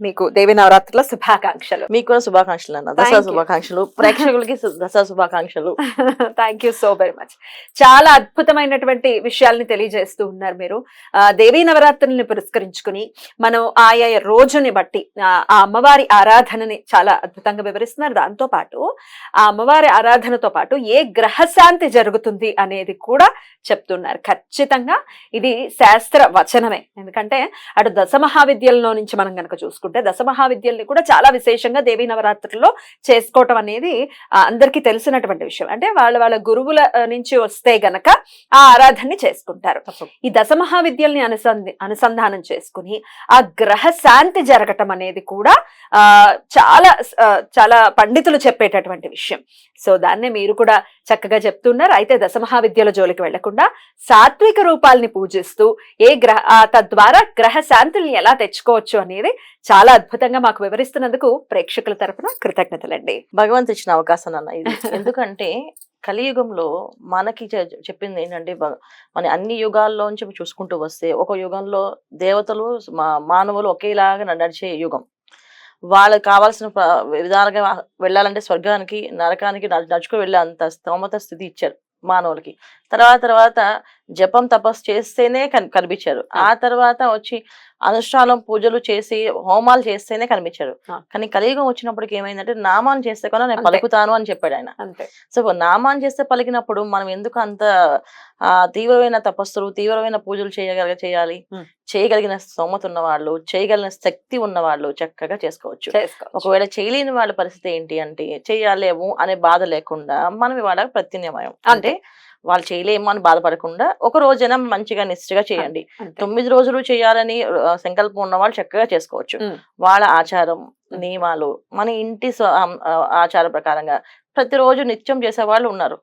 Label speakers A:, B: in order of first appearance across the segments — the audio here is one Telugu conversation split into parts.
A: మీకు దేవి నవరాత్రుల శుభాకాంక్షలు.
B: మీకు కూడా శుభాకాంక్షలు అన్న. దసరా. శుభాకాంక్షలు. ప్రేక్షకులకి దసరా శుభాకాంక్షలు.
A: Thank you so very much చాలా అద్భుతమైనటువంటి విషయాల్ని తెలియజేస్తూ ఉన్నారు మీరు. ఆ, దేవీ నవరాత్రుల్ని పురస్కరించుకుని మనం ఆయా రోజుని బట్టి ఆ అమ్మవారి ఆరాధనని చాలా అద్భుతంగా వివరిస్తున్నారు. దాంతో పాటు ఆ అమ్మవారి ఆరాధనతో పాటు ఏ గ్రహశాంతి జరుగుతుంది అనేది కూడా చెప్తున్నారు. ఖచ్చితంగా ఇది శాస్త్ర వచనమే. ఎందుకంటే అటు దశ మహావిద్యల్లో నుంచి మనం కనుక చూసుకుంటే దశ మహావిద్యల్ని కూడా చాలా విశేషంగా దేవీ నవరాత్రుల్లో చేసుకోవటం అనేది అందరికీ తెలిసినటువంటి విషయం. అంటే వాళ్ళ వాళ్ళ గురువుల నుంచి వస్తే గనక ఆ ఆరాధనని చేసుకుంటారు. ఈ దశ మహావిద్యల్ని అనుసంధి అనుసంధానం చేసుకుని ఆ గ్రహ శాంతి జరగటం అనేది కూడా ఆ చాలా చాలా పండితులు చెప్పేటటువంటి విషయం. సో దాన్నే మీరు కూడా చక్కగా చెప్తున్నారు. అయితే దశమహావిద్యల జోలికి వెళ్ళకుండా సాత్విక రూపాల్ని పూజిస్తూ ఏ గ్రహ ఆ, తద్వారా గ్రహ శాంతుల్ని ఎలా తెచ్చుకోవచ్చు అనేది చాలా అద్భుతంగా మాకు వివరిస్తున్నందుకు ప్రేక్షకుల తరపున కృతజ్ఞతలండి.
B: భగవంతు ఇచ్చిన అవకాశం అన్న ఇది. ఎందుకంటే కలియుగంలో మనకి చెప్పింది ఏంటంటే మన అన్ని యుగాల్లోంచి చూసుకుంటూ వస్తే ఒక యుగంలో దేవతలు మా- మానవులు ఒకేలాగా నడిచే యుగం. వాళ్ళకి కావాల్సిన విధాలుగా వెళ్ళాలంటే స్వర్గానికి నరకానికి నడుచుకు వెళ్ళే అంత స్తోమత స్థితి ఇచ్చారు మానవులకి. తర్వాత తర్వాత జపం తపస్సు చేస్తేనే కన్- కనిపించారు. ఆ. తర్వాత వచ్చి అనుష్ఠానం పూజలు చేసి హోమాలు చేస్తేనే కనిపించారు. కానీ కలియుగం వచ్చినప్పటికి ఏమైందంటే నామాన్ని చేస్తే కూడా నేను. పలుకుతాను అని చెప్పాడు ఆయన. సో నామాన్ని చేస్తే పలికినప్పుడు మనం ఎందుకు అంత ఆ తీవ్రమైన తపస్సులు తీవ్రమైన పూజలు చేయగలిగ చేయాలి. చేయగలిగిన స్తోమత ఉన్న వాళ్ళు చేయగలిగిన శక్తి ఉన్న వాళ్ళు చక్కగా చేసుకోవచ్చు.
A: చేసుకోవచ్చు.
B: ఒకవేళ చేయలేని వాళ్ళ పరిస్థితి ఏంటి అంటే చేయలేము అనే బాధ లేకుండా మనం ఇవాళ ప్రత్యామ్నాయం. అంటే వాళ్ళు చేయలేము అని బాధపడకుండా ఒక రోజైనా మంచిగా నిష్ఠగా చేయండి. తొమ్మిది రోజులు చేయాలని సంకల్పం ఉన్న వాళ్ళు చక్కగా చేసుకోవచ్చు. వాళ్ళ ఆచారం నియమాలు మన ఇంటి ఆచార ప్రకారంగా ప్రతిరోజు నిత్యం చేసే వాళ్ళు ఉన్నారు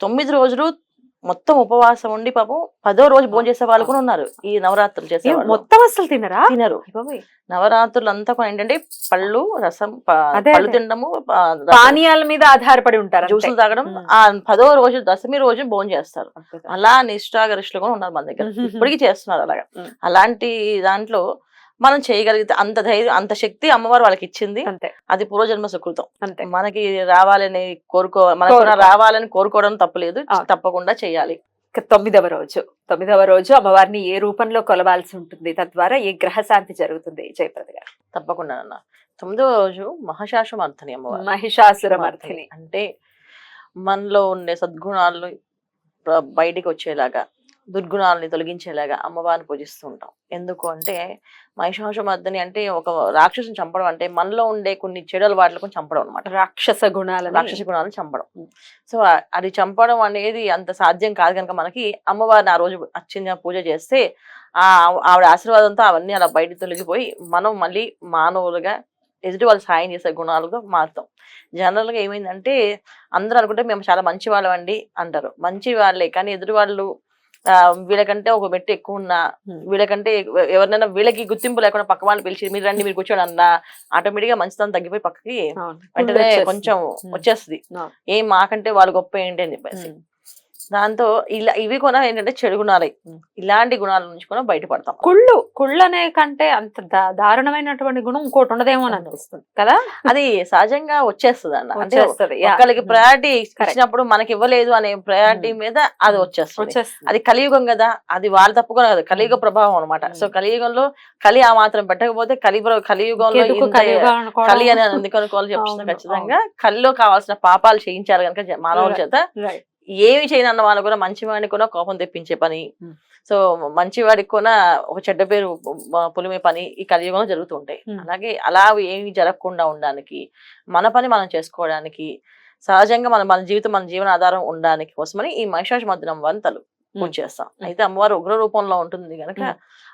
B: తొమ్మిది రోజులు మొత్తం ఉపవాసం ఉండి పాపం పదో రోజు భోజనం చేసే వాళ్ళు కూడా ఉన్నారు ఈ నవరాత్రులు చేసే
A: మొత్తం అసలు తినరా
B: తినరు. నవరాత్రులు అంతా కూడా ఏంటంటే పళ్ళు రసం పళ్ళు. తినడము
A: పానీయాల మీద ఆధారపడి ఉంటారు.
B: జ్యూసులు తాగడం. ఆ పదో రోజు దశమి రోజు భోజనం చేస్తారు. అలా నిష్ఠాగరిష్ఠులు కూడా ఉన్నారు మన దగ్గర. ఇప్పటికీ చేస్తున్నారు అలాగా. అలాంటి దాంట్లో మనం చేయగలిగితే అంత ధైర్యం అంత శక్తి అమ్మవారు వాళ్ళకి ఇచ్చింది
A: అంతే.
B: అది పూర్వజన్మ సుకృతం.
A: అంతే.
B: మనకి రావాలని కోరుకో మనకు. రావాలని కోరుకోవడం తప్పలేదు. తప్పకుండా చేయాలి.
A: తొమ్మిదవ రోజు. తొమ్మిదవ రోజు అమ్మవారిని ఏ రూపంలో కొలవాల్సి ఉంటుంది? తద్వారా ఏ గ్రహశాంతి జరుగుతుంది? జయప్రద గారు.
B: తప్పకుండా అన్న తొమ్మిదో రోజు మహశాశమర్థని అమ్మవారు.
A: మహిషాసుర మర్థిని
B: అంటే మనలో ఉండే సద్గుణాలను ప్ర- బయటికి వచ్చేలాగా దుర్గుణాలని తొలగించేలాగా అమ్మవారిని పూజిస్తూ ఉంటాం. ఎందుకు అంటే మహిషాసుమర్థని అంటే ఒక రాక్షసుని చంపడం అంటే మనలో ఉండే కొన్ని చెడు అలవాట్లకు చంపడం అనమాట
A: రాక్షస గుణాలను
B: రాక్షస గుణాలను చంపడం. సో అది చంపడం అనేది అంత సాధ్యం కాదు కనుక మనకి అమ్మవారిని ఆ రోజు అర్చన పూజ చేస్తే ఆ ఆవిడ ఆశీర్వాదంతో అవన్నీ అలా బయట తొలగిపోయి మనం మళ్ళీ మానవులుగా ఎదుటి వాళ్ళు సాయం చేసే గుణాలుగా మారుతాం. జనరల్గా ఏమైందంటే అందరూ అనుకుంటే మేము చాలా మంచి వాళ్ళం అండి అంటారు. మంచి వాళ్ళే కానీ ఎదుటి వాళ్ళు వీళ్ళకంటే ఒక మెట్టు ఎక్కువ ఉన్నా. వీళ్ళకంటే ఎవ- ఎవరినైనా వీళ్ళకి గుర్తింపు లేకుండా పక్క వాళ్ళు పిలిచి మీరు రండి మీరు కూర్చోండి అన్నా ఆటోమేటిక్గా మంచితనం తగ్గిపోయి పక్కకి. వెంటనే. కొంచెం. వచ్చేస్తుంది. ఏం మాకంటే వాళ్ళు గొప్ప ఏంటి అని చెప్పేసి. దాంతో ఇలా ఇవి కూడా ఏంటంటే చెడు గుణాలే. ఇలాంటి గుణాల నుంచి కూడా బయటపడతాం.
A: కుళ్ళు కుళ్ళు అనే కంటే అంత దారుణమైనటువంటి గుణం ఇంకోటి ఉండదేమో అని అనిపిస్తుంది. కదా?
B: అది సహజంగా వచ్చేస్తుంది అన్న. అంటే
A: ఉమ్.
B: ప్రయారిటీ ఇచ్చినప్పుడు మనకి ఇవ్వలేదు అనే ప్రయారిటీ. మీద అది వచ్చేస్తుంది. అది కలియుగం కదా? అది వాళ్ళ తప్పు కూడా కాదు? కలియుగ ప్రభావం అనమాట. సో కలియుగంలో కలి ఆ మాత్రం పెట్టకపోతే కలి కలియుగంలో? కలి అని ఎందుకు అనుకోవాలి చెప్తున్నా ఖచ్చితంగా. కలిలో కావాల్సిన పాపాలు చేయించారు కనుక మానవుల. చేత. ఏమి చేయనన్న వాళ్ళు కూడా మంచివాడిని కూడా కోపం తెప్పించే పని. సో మంచివాడికి కూడా ఒక చెడ్డ పేరు పులిమే పని ఈ కలియుగంలో జరుగుతూ ఉంటాయి
A: Hmm.
B: అలాగే అలా ఏమి జరగకుండా ఉండడానికి మన పని మనం చేసుకోవడానికి సహజంగా మన మన జీవితం మన జీవన ఆధారం ఉండడానికి కోసమని ఈ మహిషాశ మర్దనం వంతలు పూజ చేస్తాం అయితే అమ్మవారు ఉగ్ర రూపంలో ఉంటుంది కనుక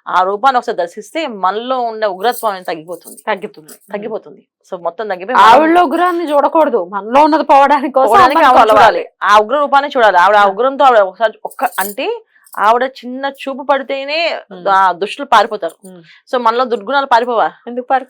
B: ఆ రూపాన్ని ఒకసారి దర్శిస్తే మనలో ఉండే ఉగ్రత్వం తగ్గిపోతుంది.
A: తగ్గుతుంది
B: తగ్గిపోతుంది. సో మొత్తం తగ్గిపోయి
A: ఆవిడలో ఉగ్రాన్ని చూడకూడదు. మనలో ఉన్నది పోవడానికి.
B: చూడాలి. ఆ ఉగ్ర రూపాన్ని చూడాలి. ఆవిడ ఆ ఉగ్రంతో ఆవిడ ఒకసారి ఒక్క అంటే ఆవిడ చిన్న చూపు పడితేనే దుష్టులు పారిపోతారు. సో మనలో దుర్గుణాలు పారిపోవా?
A: ఎందుకు పారు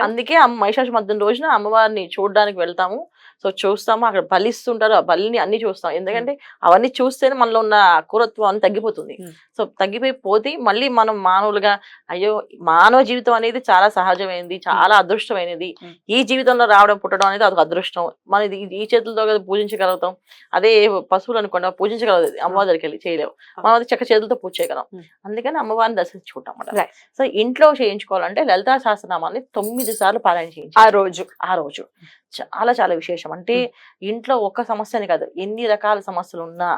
B: అందుకే మహిషాసు మధ్యం రోజున అమ్మవారిని చూడడానికి వెళ్తాము. సో చూస్తాము. అక్కడ బలిస్తుంటారు. ఆ బలిని అన్ని చూస్తాం. ఎందుకంటే అవన్నీ చూస్తేనే మనలో ఉన్న అక్రూరత్వం అనేది తగ్గిపోతుంది. సో తగ్గిపోయి పోతే మళ్ళీ మనం మానవులుగా అయ్యో మానవ జీవితం అనేది చాలా సహజమైనది చాలా అదృష్టమైనది. ఈ జీవితంలో రావడం పుట్టడం అనేది అదొక అదృష్టం. మన ఇది ఈ చేతులతో కదా పూజించగలుగుతాం. అదే పశువులు అనుకోండి పూజించగలదు అమ్మవారి దగ్గరికి వెళ్ళి చేయలేవు. మనం అది చక్క చేతులతో పూజ చేయగలం. అందుకని అమ్మవారిని దర్శించుకుంటాం. సో ఇంట్లో చేయించుకోవాలంటే లలితా సహస్రనామాన్ని తొమ్మిది సార్లు పారాయణ
A: ఆ
B: చేయించాలి
A: రోజు.
B: ఆ రోజు. చాలా చాలా విశేషం. అంటే ఇంట్లో ఒక సమస్యని కాదు ఎన్ని రకాల సమస్యలు ఉన్నా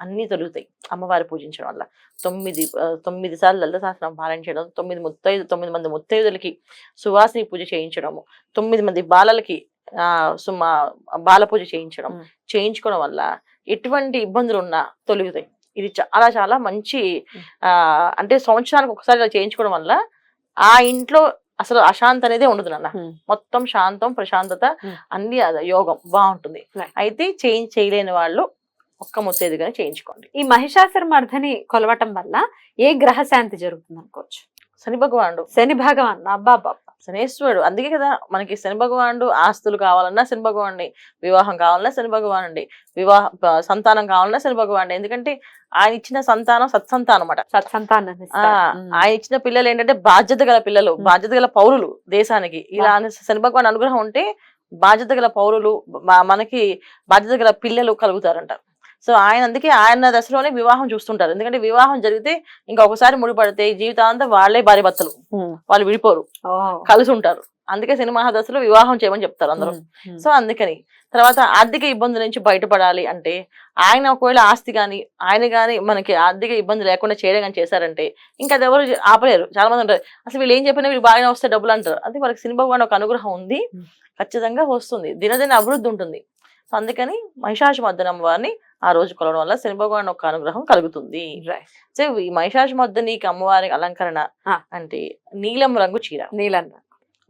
B: అన్ని తొలుగుతాయి అమ్మవారి పూజించడం వల్ల. తొమ్మిది ఆ, తొమ్మిది సార్లు లలిత సహస్రం పారాయణ చేయడం తొమ్మిది ముత్తైదు తొమ్మిది మంది ముత్తైదులకి సువాసిని పూజ చేయించడము తొమ్మిది మంది బాలలకి ఆ సుమ బాల పూజ చేయించడం. చేయించుకోవడం వల్ల ఎటువంటి ఇబ్బందులు ఉన్నా తొలుగుతాయి. ఇది చాలా చాలా మంచి. ఆ అంటే సంవత్సరానికి ఒకసారి ఇలా చేయించుకోవడం వల్ల ఆ ఇంట్లో అసలు అశాంతి అనేది ఉండదు నాన్న. మొత్తం శాంతం ప్రశాంతత. అన్ని అదే యోగం బాగుంటుంది. అయితే చేంజ్ చేయలేని వాళ్ళు ఒక్క ముత్తేదిగానే చేయించుకోండి.
A: ఈ మహిషాసుర మర్దని కొలవటం వల్ల ఏ గ్రహ శాంతి జరుగుతుంది అనుకోవచ్చు
B: శని భగవానుడు.
A: శని భగవాన్ అబ్బా.
B: శనేశ్వరుడు. అందుకే కదా మనకి శని భగవానుడు ఆస్తులు కావాలన్నా శని భగవానుడి వివాహం కావాలన్నా శని భగవానుడి వివాహ సంతానం కావాలన్నా శని భగవానుడి. ఎందుకంటే ఆయన ఇచ్చిన సంతానం సత్సంతానం అన్నమాట.
A: సత్సంతాన్ని
B: ఆ, ఆయన ఇచ్చిన పిల్లలు ఏంటంటే బాధ్యత గల పిల్లలు. బాధ్యత గల పౌరులు దేశానికి. ఇలా శని భగవాన్ అనుగ్రహం ఉంటే బాధ్యత గల పౌరులు మనకి బాధ్యత గల పిల్లలు కలుగుతారంట. సో ఆయన అందుకే ఆయన దశలోనే వివాహం చూస్తుంటారు. ఎందుకంటే వివాహం జరిగితే ఇంకా ఒకసారి ముడిపడితే జీవితాంతం వాళ్ళే భార్య భర్తలు. వాళ్ళు విడిపోరు. కలిసి ఉంటారు. అందుకే సినిమా దశలో వివాహం చేయమని చెప్తారు అందరూ. సో అందుకని తర్వాత ఆర్థిక ఇబ్బందుల నుంచి బయటపడాలి అంటే ఆయన ఒకవేళ ఆస్తి కానీ ఆయన కానీ మనకి ఆర్థిక ఇబ్బంది లేకుండా చేయడం కానీ చేశారంటే ఇంకా అది ఎవరు ఆపలేరు. చాలా మంది ఉంటారు అసలు వీళ్ళు ఏం చెప్పినా వీళ్ళు బాగానే వస్తే డబ్బులు అంటారు. అంటే మనకి సినిమా ఒక అనుగ్రహం ఉంది. ఖచ్చితంగా వస్తుంది. దినదిన అభివృద్ధి ఉంటుంది. సో అందుకని మహిషాసు మద్దనం వారిని ఆ రోజు కొలవడం వల్ల శని భగవాన్ ఒక అనుగ్రహం కలుగుతుంది సో ఈ మహిషాసు మద్దనికి అమ్మవారి అలంకరణ. అంటే నీలం రంగు చీర
A: నీలన్న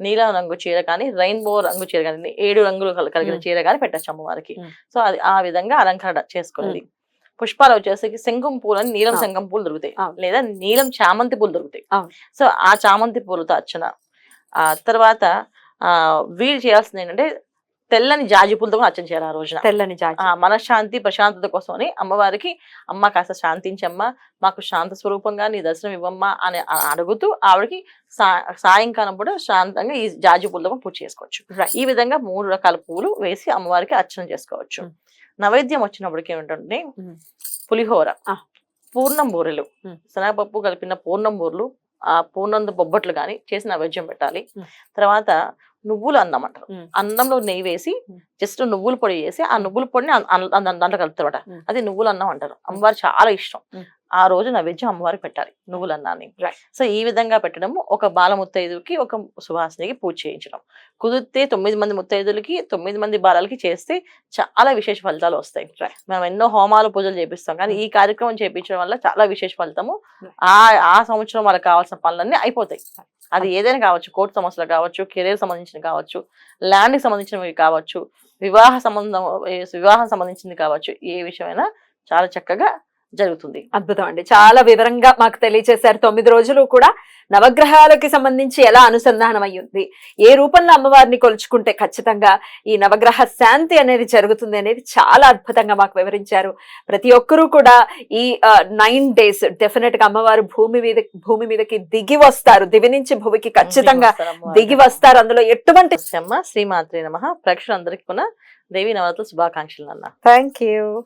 B: నీలం రంగు చీర కానీ రెయిన్బో రంగు చీర కానీ ఏడు రంగులు కల- కలిగిన
A: మ్మ్.
B: చీర కానీ పెట్టచ్చు అమ్మవారికి
A: మ్మ్.
B: సో అది ఆ విధంగా అలంకరణ చేసుకునేది పుష్పాలు వచ్చేసరికి శంఖం పూలు అని నీలం. శంఖం పూలు దొరుకుతాయి. లేదా నీలం చామంతి పూలు దొరుకుతాయి. సో ఆ చామంతి పూలతో అర్చన ఆ తర్వాత ఆ వీరు చేయాల్సింది ఏంటంటే తెల్లని జాజి పూలతో అర్చన చేయాలి ఆ రోజున
A: తెల్లని జాజి
B: ఆ మనశ్శాంతి ప్రశాంతత కోసమని అమ్మవారికి అమ్మ కాస్త శాంతించమ్మా మాకు శాంత స్వరూపంగా నీ దర్శనం ఇవ్వమ్మా అని అడుగుతూ ఆవిడకి సాయంకాలం కూడా శాంతంగా ఈ జాజి పూలతో పూజ చేసుకోవచ్చు. ఈ విధంగా మూడు రకాల పూలు వేసి అమ్మవారికి అర్చన చేసుకోవచ్చు
A: Mm.
B: నైవేద్యం వచ్చినప్పటికి ఏమిటంటే
A: Mm.
B: పులిహోర. పూర్ణం బూరెలు
A: Mm.
B: శనగపప్పు కలిపిన పూర్ణం బూరెలు ఆ పూర్ణంతో బొబ్బట్లు కానీ చేసి నైవేద్యం పెట్టాలి. తర్వాత నువ్వులు అన్నం అంటారు. అన్నంలో నెయ్యి వేసి. జస్ట్ నువ్వుల పొడి వేసి ఆ నువ్వుల పొడిని దాంట్లో కలుపుతారట
A: Mm.
B: అది నువ్వులు అన్నం అంటారు అమ్మవారు చాలా ఇష్టం. ఆ రోజు నైవేద్యం అమ్మవారికి పెట్టాలి. నువ్వుల అన్నాన్ని. సో ఈ విధంగా పెట్టడం ఒక బాల ముత్తైదుకి ఒక సువాసినికి పూజ చేయించడం. కుదిరితే తొమ్మిది మంది ముత్తైదులకి తొమ్మిది మంది బాలలకి చేస్తే చాలా విశేష ఫలితాలు వస్తాయి. మనం ఎన్నో హోమాలు పూజలు చేపిస్తాం. కానీ ఈ కార్యక్రమం చేయించడం వల్ల చాలా విశేష ఫలితము. ఆ ఆ సంవత్సరం వాళ్ళకి కావాల్సిన పనులన్నీ అయిపోతాయి. అది ఏదైనా కావచ్చు కోర్టు సమస్యలు కావచ్చు కెరీర్ సంబంధించినవి కావచ్చు ల్యాండ్కి సంబంధించినవి కావచ్చు వివాహ సంబంధం వివాహం సంబంధించింది కావచ్చు ఏ విషయమైనా చాలా చక్కగా జరుగుతుంది.
A: అద్భుతం అండి. చాలా వివరంగా మాకు తెలియజేశారు తొమ్మిది రోజులు కూడా నవగ్రహాలకి సంబంధించి ఎలా అనుసంధానం అయి ఉంది ఏ రూపంలో అమ్మవారిని కొలుచుకుంటే ఖచ్చితంగా ఈ నవగ్రహ శాంతి అనేది జరుగుతుంది అనేది చాలా అద్భుతంగా మాకు వివరించారు. ప్రతి ఒక్కరూ కూడా ఈ నైన్ డేస్ డెఫినెట్గా అమ్మవారు భూమి మీద భూమి మీదకి దిగి వస్తారు. దివి నుంచి భూమికి ఖచ్చితంగా దిగి వస్తారు అందులో ఎటువంటి
B: శ్రీమాత్రి నమ. ప్రేక్షకులందరికీ కూడా దేవి నవరాత్రుల శుభాకాంక్షలు అన్న.
A: Thank you